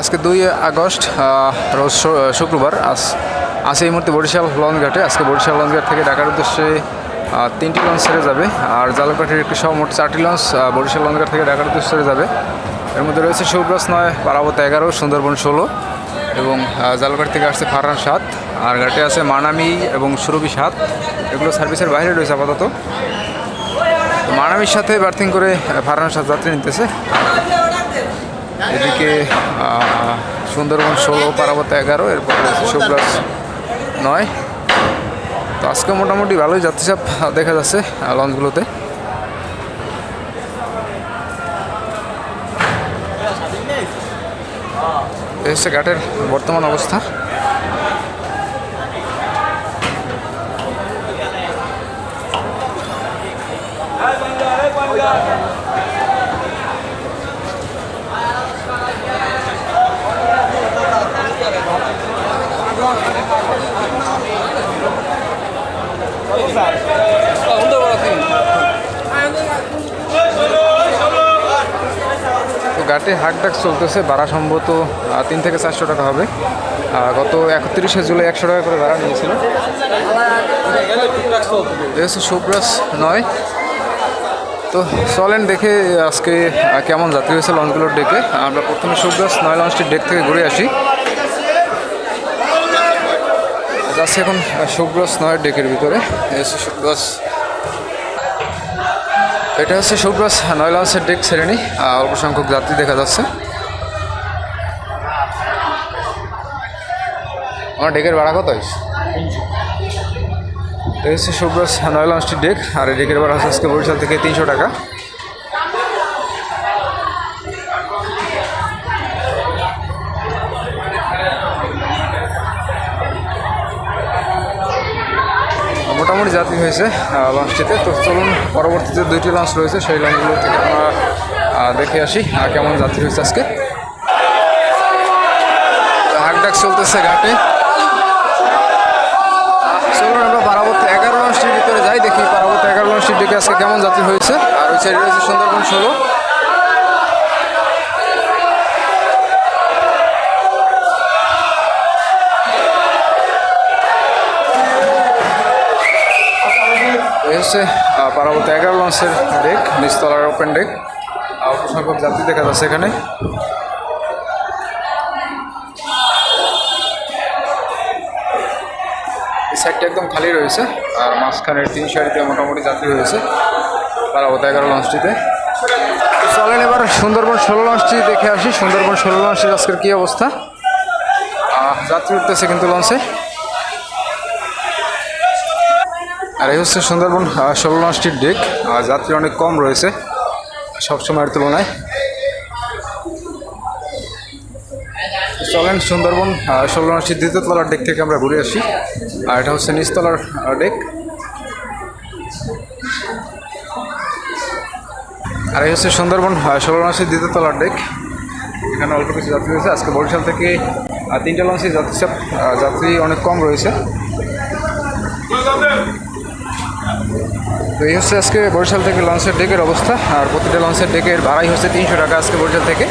আজকে দুই আগস্ট রোজ শুক্রবার। আজ আছে এই মুহূর্তে বরিশাল লঞ্চ ঘাটে আজকে বরিশাল লঞ্চ ঘাট থেকে ঢাকার উদ্দেশ্যে তিনটি লঞ্চ ছেড়ে যাবে। আর জালকাঠির একটি সহ মোট চারটি লঞ্চ বরিশাল লঞ্চ ঘাট থেকে ঢাকার উদ্দেশ্যে ছেড়ে যাবে। এর মধ্যে রয়েছে সুব্রস নয়, পারাবত এগারো, সুন্দরবন ষোলো এবং জালকাঠি থেকে আসছে ফারহান সাত। আর ঘাটে আছে মানামি এবং সুরভি সাত। এগুলো সার্ভিসের বাইরে রয়েছে আপাতত। মানামির সাথে বার্থিং করে ফারহান সাত যাত্রী নিতেছে। এদিকে সুন্দরবন ষোলো পারাবত এগারো, এরপর সুব্রাস নয়। তো আজকে মোটামুটি ভালোই যাত্রীচাপ দেখা যাচ্ছে লঞ্চগুলোতে। হচ্ছে ঘাটের বর্তমান অবস্থা। তো ঘাটে হাক ডাক চলতেছে, ভাড়া সম্ভবত তিন থেকে চারশো টাকা হবে। গত একত্রিশে জুলাই একশো টাকা করে ভাড়া নিয়েছিল। হচ্ছে নয়। তো চলেন দেখে আজকে কেমন যাত্রী হয়েছে লঞ্চগুলোর ডেকে। আমরা প্রথমে সুব্রাস নয় লঞ্চটির ডেক থেকে ঘুরে আসি। যাচ্ছি এখন সুব্রস নয় ডেকের ভিতরে। সুব্রস এটা হচ্ছে সুব্রস নয় লঞ্চের ডেক শ্রেণি অল্প সংখ্যক যাত্রী দেখা যাচ্ছে। আমার ডেকের ভাড়া কত এটা হচ্ছে সুব্রস নয় লঞ্চটির ডেক, আর এই ডেকের ভাড়া হচ্ছে আজকে বরিশাল থেকে তিনশো টাকা। মোটামুটি যাত্রী হয়েছে লঞ্চটিতে তো চলুন, পরবর্তীতে দুইটি লঞ্চ রয়েছে, সেই লঞ্চগুলো থেকে আমরা দেখে আসি কেমন যাত্রী হয়েছে আজকে। হাকডাক চলতেছে ঘাটে। চলুন, আমরা পারাবত এগারো লঞ্চটির ভিতরে যাই, দেখি পারাবত এগারো লঞ্চটির দিকে আজকে কেমন যাত্রী হয়েছে। আর ওই সাইডে রয়েছে সুন্দরবন ষোলো। হচ্ছে পারাবত এগারো লঞ্চের ডেক নিচতলার ওপেন ডেক অল্প সংখ্যক যাত্রী দেখা যাচ্ছে এখানে। এই সাইডটা একদম খালি রয়েছে, আর মাঝখানের তিন সারিতে মোটামুটি যাত্রী রয়েছে পারাবত এগারো লঞ্চটিতে। চলেন এবার সুন্দরবন ষোলো লঞ্চটি দেখে আসি। সুন্দরবন ষোলো লঞ্চের আজকের কী অবস্থা? যাত্রী উঠতেছে কিন্তু লঞ্চে। আর এই হচ্ছে সুন্দরবন ষোলো লঞ্চটির ডেক। যাত্রী অনেক কম রয়েছে, সব সময়ের তুলনায়। চলেন সুন্দরবন ষোলো লঞ্চটির দ্বিতীয় তলার ডেক থেকে আমরা ঘুরে আসি। আর এটা হচ্ছে নিচতলার ডেক। আর এই হচ্ছে সুন্দরবন ষোলো লঞ্চের দ্বিতীয় তলার ডেক। এখানে অল্প কিছু যাত্রী রয়েছে। আজকে বরিশাল থেকে তিনটা লঞ্চে যাত্রী যাত্রী অনেক কম রয়েছে। তো এই হচ্ছে আজকে বরিশাল থেকে লঞ্চের ডেকের অবস্থা। আর প্রতিটা লঞ্চের ডেকের ভাড়াই হচ্ছে তিনশো টাকা আজকে বরিশাল থেকে।